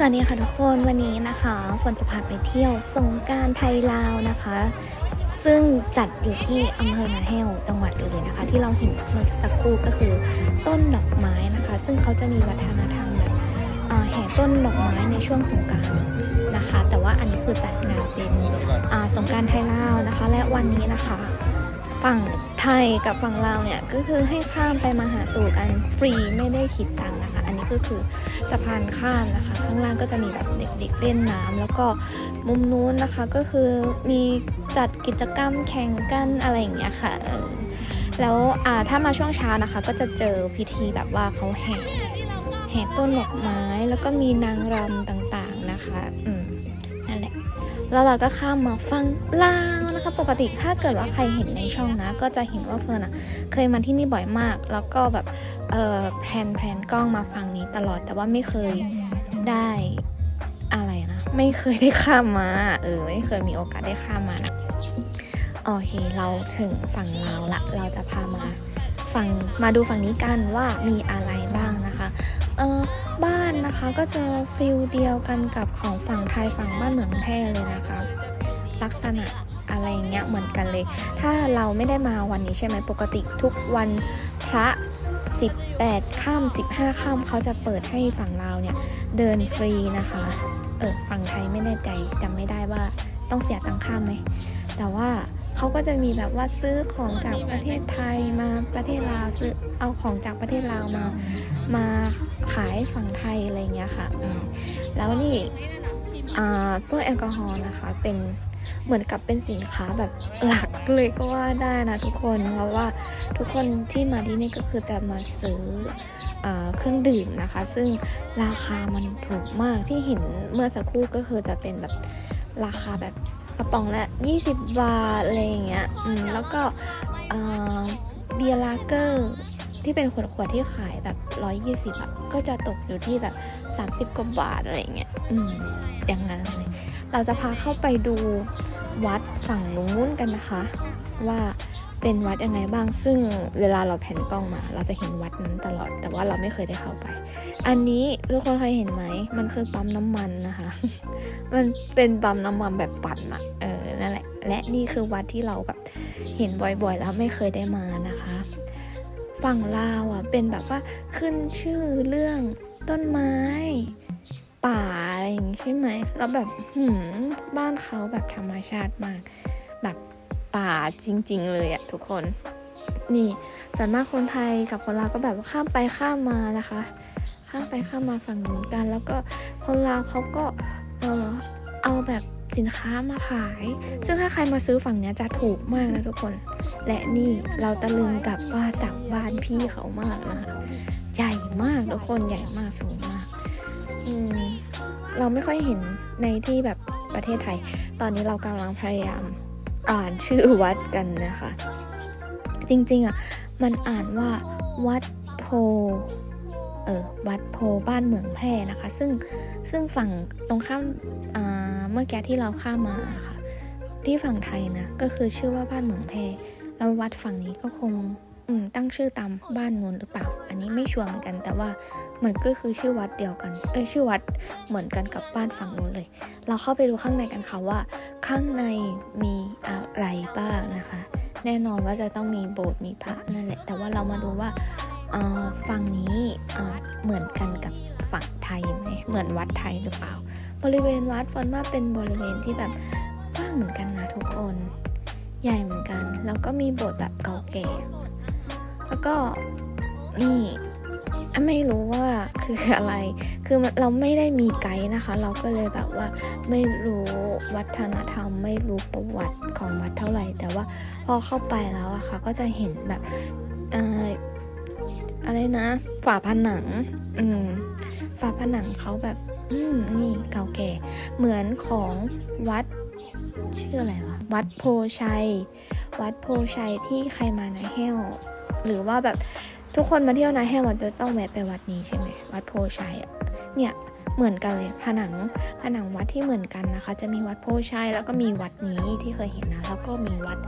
สวัสดีค่ะทุกคนวันนี้นะคะฝนจะพาไปเที่ยวสงการไทยลาวนะคะ ซึ่งจัดอยู่ที่อำเภอนาแห้วจังหวัดเลยนะคะ ที่เราเห็นเมื่อสักครู่ก็คือต้นดอกไม้นะคะ ซึ่งเขาจะมีวัฒนธรรมแบบแห่ต้นดอกไม้ในช่วงสงการนะคะ แต่ว่าอันนี้คือจัดงานเป็นสงการไทยลาวนะคะ และวันนี้นะคะ ฝั่งไทยกับฝั่งลาวเนี่ยก็คือให้ข้ามไปมาหาสู่กันฟรีไม่ได้คิดตัง อันนี้ก็คือสะพานข้ามนะคะ ข้างล่างก็จะมีแบบเด็กๆเล่นน้ำแล้วก็มุมนู้นนะคะก็คือมีจัดกิจกรรมแข่งกันอะไรอย่างเงี้ยค่ะแล้วถ้ามาช่วงเช้านะคะ ก็จะเจอพิธีแบบว่าเขาแห่แห่ต้นดอกไม้ แล้วก็มีนางรำต่างๆนะคะ อืมนั่นแหละ แล้วเราก็ข้ามมาฟังลาะปกติถ้าเกิดว่าใครเห็นในช่องนะ ก็จะเห็นว่าเฟิร์นอะเคยมาที่นี่บ่อยมาก แล้วก็แบบเออแพลนแพลนกล้องมาฟังนี้ตลอดแต่ว่าไม่เคยได้อะไรนะ ไม่เคยได้ข้ามมา เออ ไม่เคยมีโอกาสได้ข้ามมานะโอเค เราถึงฝั่งลาวละ เราจะพามาฝั่งมาดูฝั่งนี้กันว่ามีอะไรบ้างนะคะ เออบ้านนะคะก็จะฟิลเดียวกันกับของฝั่งไทยฝั่งบ้านเหมืองแพร่เลยนะคะ ลักษณะ อะไรอย่างเงี้ยเหมือนกันเลย ถ้าเราไม่ได้มาวันนี้ใช่ไหมปกติทุกวันพระ 18ค่ำ15ค่ำเขาจะเปิดให้ฝั่งเราเนี่ยเดินฟรีนะคะ เออฝั่งไทยไม่แน่ใจจำไม่ได้ว่าต้องเสียตังค่าไหม แต่ว่าเขาก็จะมีแบบว่าซื้อของจากประเทศไทยมาประเทศลาวซื้อเอาของจากประเทศลาวมามาขายฝั่งไทยอะไรเงี้ยค่ะ แล้วนี่อ่าพวกแอลกอฮอล์นะคะเป็น เหมือนกับเป็นสินค้าแบบหลักเลยก็ว่าได้นะทุกคนเพราะว่าทุกคนที่มาที่นี่ก็คือจะมาซื้ออเครื่องดื่มนะคะ ซึ่งราคามันถูกมากที่เห็นเมื่อสักครู่ก็คือจะเป็นแบบราคาแบบกระป๋องละ 20 บาทอะไรอย่างเงี้ยอืมแล้วก็เบียร์ลาเกอร์ที่เป็นขวดๆที่ขายแบบ 120อะก็จะตกอยู่ที่แบบ 30 กว่าบาทอะไรอย่างเงี้ยอืมอย่างนั้นเลยเราจะพาเข้าไปดู วัดฝั่งนู้นกันนะคะ ว่าเป็นวัดยังไงบ้างซึ่งเวลาเราแผ่นกล้องมา เราจะเห็นวัดนั้นตลอด แต่ว่าเราไม่เคยได้เข้าไป อันนี้ทุกคนเคยเห็นไหมมันคือปั๊มน้ำมันนะคะ มันเป็นปั๊มน้ำมันแบบปั่นอะเออนั่นแหละ และนี่คือวัดที่เราแบบเห็นบ่อยๆ แล้วไม่เคยได้มานะคะ ฝั่งลาวอะเป็นแบบว่าขึ้นชื่อเรื่องต้นไม้ ป่าอะไรอย่างงี้ใช่ไหม แล้วแบบหืมบ้านเขาแบบธรรมชาติมาก แบบป่าจริง ๆ เลยอะทุกคน นี่ส่วนมากคนไทยกับคนลาวก็แบบข้ามไปข้ามมานะคะ ข้ามไปข้ามมาฝั่งนู้นกัน แล้วก็คนลาวเขาก็เออเอาแบบสินค้ามาขาย ซึ่งถ้าใครมาซื้อฝั่งเนี้ยจะถูกมากนะทุกคน และนี่เราตะลึงกับว่าจากบ้านพี่เขามากนะคะ ใหญ่มากทุกคน ใหญ่มากสูงมาก เราไม่ค่อยเห็นในที่แบบประเทศไทย ตอนนี้เรากำลังพยายามอ่านชื่อวัดกันนะคะ จริงๆอะ มันอ่านว่าวัดโพ เออ วัดโพบ้านเหมืองแพร่นะคะ ซึ่งซึ่งฝั่งตรงข้ามเมื่อกี้ที่เราข้ามมาค่ะ ที่ฝั่งไทยนะ ก็คือชื่อว่าบ้านเหมืองแพร่แล้ววัดฝั่งนี้ก็คง อืมตั้งชื่อตามบ้านนู้นหรือเปล่า อันนี้ไม่ชัวร์เหมือนกัน แต่ว่ามันก็คือชื่อวัดเดียวกัน เอ้ยชื่อวัดเหมือนกันกับบ้านฝั่งนู้นเลย เราเข้าไปดูข้างในกันค่ะว่า ข้างในมีอะไรบ้างนะคะ แน่นอนว่าจะต้องมีโบสถ์มีพระนั่นแหละ แต่ว่าเรามาดูว่าฝั่งนี้เอ่อเหมือนกันกับฝั่งไทยไหมเหมือนวัดไทยหรือเปล่า บริเวณวัดฟอนว่าเป็นบริเวณที่แบบกว้างเหมือนกันนะทุกคน ใหญ่เหมือนกัน แล้วก็มีโบสถ์แบบเก่าแก่ แล้วก็นี่ไม่รู้ว่าคืออะไร คือเราไม่ได้มีไกด์นะคะ เราก็เลยแบบว่าไม่รู้วัฒนธรรม ไม่รู้ประวัติของวัดเท่าไหร่ แต่ว่าพอเข้าไปแล้วอะค่ะ ก็จะเห็นแบบอออะไรนะ ฝาผนัง อืม ฝาผนังเขาแบบ อืม นี่เก่าแก่ เหมือนของวัดชื่ออะไรวะ วัดโพชัย วัดโพชัยที่ใครมานาแห้ว หรือว่าแบบทุกคนมาเที่ยวนาแห้วมันจะต้องแวะไปวัดนี้ใช่ไหมวัดโพชัยเนี่ยเหมือนกันเลยผนังผนังวัดที่เหมือนกันนะคะ จะมีวัดโพชัยแล้วก็มีวัดนี้ที่เคยเห็นนะแล้วก็มีวัด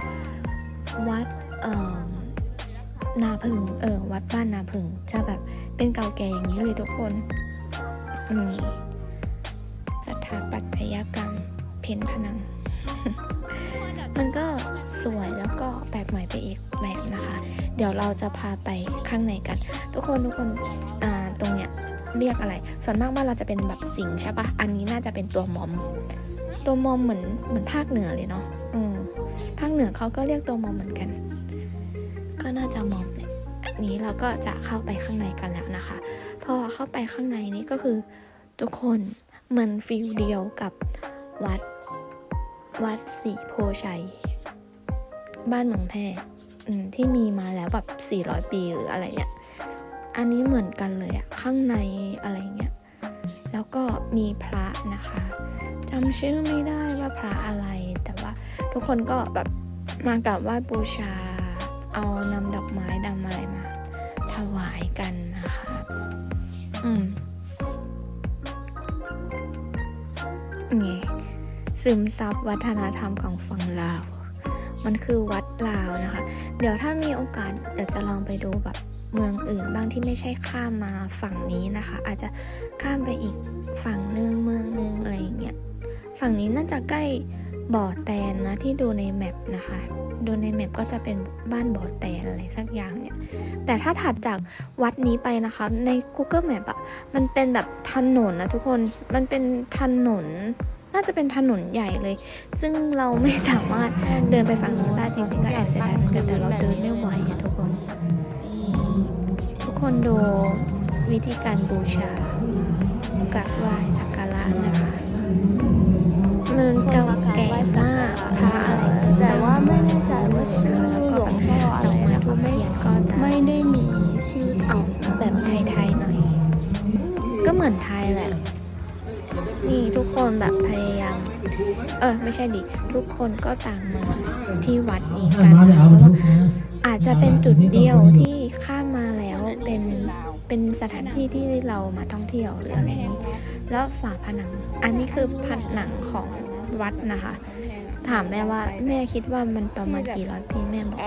วัดเอ่อนาพึงเออวัดบ้านนาพึงจะแบบเป็นเก่าแก่อย่างนี้เลยทุกคนอืมาปัตยกรรม เพ้นผนัง มันก็สวยแล้วก็แปลกใหม่ไปอีกแบบนะคะ เดี๋ยวเราจะพาไปข้างในกัน ทุกคนทุกคนอ่าตรงเนี้ยเรียกอะไร ส่วนมากบ้านเราจะเป็นแบบสิงใช่ปะอันนี้น่าจะเป็นตัวมอม ตัวมอมเหมือนเหมือนภาคเหนือเลยเนาะอืมภาคเหนือเขาก็เรียกตัวมอมเหมือนกัน ก็น่าจะมอมเลยอันนี้เราก็จะเข้าไปข้างในกันแล้วนะคะ พอเข้าไปข้างในนี้ก็คือทุกคนมือนฟิลเดียวกับวัด วัดศรีโพชัย บ้านเมืองแพร่ที่มีมาแล้วแบบ 400 ปีหรืออะไรเนี่ยอันนี้เหมือนกันเลยอะข้างในอะไรเงี้ย แล้วก็มีพระนะคะจำชื่อไม่ได้ว่าพระอะไร แต่ว่าทุกคนก็แบบมากราบไหว้บูชา เอานำดอกไม้ดำอะไรมา ถวายกันนะคะ อืม ซึมซับวัฒนธรรมของฝั่งลาว มันคือวัดลาวนะคะ เดี๋ยวถ้ามีโอกาสเดี๋ยวจะลองไปดูแบบเมืองอื่นบ้างที่ไม่ใช่ข้ามมาฝั่งนี้นะคะ อาจจะข้ามไปอีกฝั่งนึงเมืองนึงอะไรอย่างเงี้ยฝั่งนี้น่าจะใกล้บ่อแตนนะที่ดูในแมปนะคะ ดูในแมปก็จะเป็นบ้านบ่อแตนอะไรสักอย่างเนี่ย แต่ถ้าถัดจากวัดนี้ไปนะคะ ใน Google Map อะมันเป็นแบบถนนนะทุกคน มันเป็นถนน น่าจะเป็นถนนใหญ่เลย ซึ่งเราไม่สามารถเดินไปฝั่งนู้นได้จริงๆก็แอบเสียดายเหมือนกันแต่เราเดินไม่ไหวอะทุกคน ทุกคนดูวิธีการบูชากราบไหว้สักการะนะคะ มันเก่าแก่มากพระอะไรก็แต่ว่าไม่แน่ใจว่าชื่อแล้วหลก็วแบงบพ่ออะดไรอกไม้นะทูคะบไม่เทียนก็จะไม่ได้มีชื่อออกแบบไทยๆหน่อย ก็เหมือนไทยแหละนี่ทุก คนแบบพยายาม เออไม่ใช่ดิ ทุกคนก็ต่างมาที่วัดนี้กันนะคะเพราะว่าอาจจะเป็นจุดเดียวที่ข้ามมาแล้วเป็นเป็นสถานที่ที่เรามาท่องเที่ยวหรืออะไรนี้แล้วฝาผนัง อันนี้คือผนังของวัดนะคะ ถามแม่ว่าแม่คิดว่ามันประมาณกี่ร้อยปีแม่บอก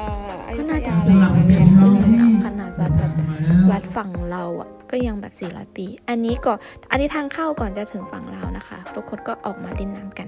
ก็น่าจะสี่ร้อยปีขึ้นเลยนะขนาดวัดแบบวัดฝั่งเราอะ ก็ยังแบบ 400 ปี อันนี้ก็อันนี้ทางเข้าก่อนจะถึงฝั่งเราวนะคะ ทุกคนก็ออกมาเล่นน้ำกัน